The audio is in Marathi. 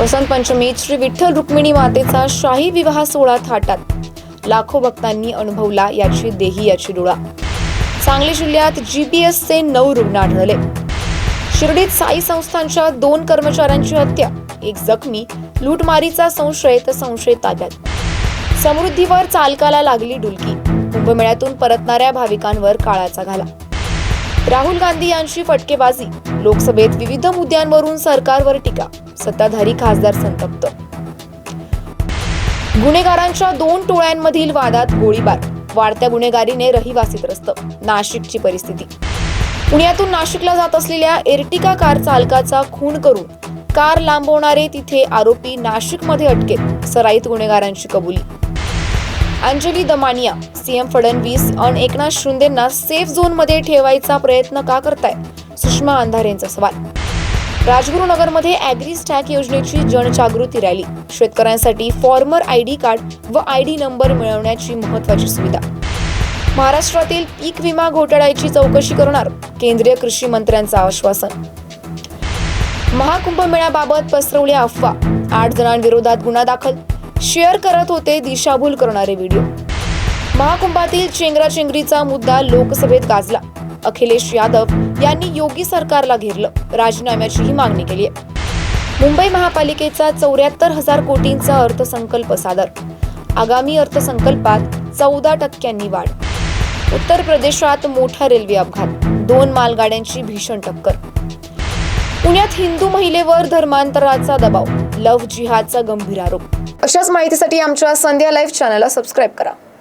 वसंत पंचमीत श्री विठ्ठल रुक्मिणी मातेचा शाही विवाह सोहळा थाटात. लाखो भक्तांनी अनुभवला याची देही याची डोळा. सांगली जिल्ह्यात जीपीएसचे नऊ रुग्ण आढळले. शिर्डीत साई संस्थांच्या दोन कर्मचाऱ्यांची हत्या. एक जखमी लूटमारीचा संशय तर संशय ताब्यात समृद्धीवर चालकाला लागली डुलकी. कुंभमेळ्यातून परतणाऱ्या भाविकांवर काळाचा घाला. राहुल गांधी यांची फटकेबाजी. लोकसभेत विविध मुद्द्यांवरून सरकारवर टीका. सत्ताधारी खासदार संतप्त. गुन्हेगारांच्या दोन टोळ्यांमधील वादात गोळीबार. वाढत्या गुन्हेगारीने रहिवासी त्रस्त नाशिकची परिस्थिती. पुण्यातून नाशिकला जात असलेल्या एर्टिका कार चालकाचा खून करून कार लांबवणारे तिथे आरोपी नाशिकमध्ये अटकेत. सराईत गुन्हेगारांची कबुली. अंजली दमानिया सीएम फडणवीस आणि एकनाथ शिंदेना सेफ झोनमध्ये ठेवायचा प्रयत्न का करताय? सुषमा अंधारेंचा सवाल. राजगुरुनगरमध्ये अॅग्री स्टॅक योजनेची जनजागृती रॅली. शेतकऱ्यांसाठी फॉर्मर आय डी कार्ड व आय डी नंबर मिळवण्याची महत्वाची सुविधा. महाराष्ट्रातील पीक विमा घोटाळ्याची चौकशी करणार केंद्रीय कृषी मंत्र्यांचं आश्वासन. महाकुंभमेळ्याबाबत पसरवल्या अफवा. आठ जणांविरोधात गुन्हा दाखल. शेअर करत होते दिशाभूल करणारे व्हिडिओ. महाकुंभातील चेंगराचेंगरीचा मुद्दा लोकसभेत गाजला. अखिलेश यादव यांनी योगी सरकारला घेरलं. राजीनाम्याचीही मागणी केली आहे. मुंबई महापालिकेचा चौऱ्याहत्तर हजार कोटींचा अर्थसंकल्प सादर. आगामी अर्थसंकल्पात चौदा टक्क्यांनी वाढ. उत्तर प्रदेशात मोठा रेल्वे अपघात. दोन मालगाड्यांची भीषण टक्कर. पुण्यात हिंदू महिलेवर धर्मांतराचा दबाव. लव्ह जिहादचा गंभीर आरोप. अशाच माहितीसाठी आमच्या संध्या लाईव्ह चॅनलला सबस्क्राईब करा.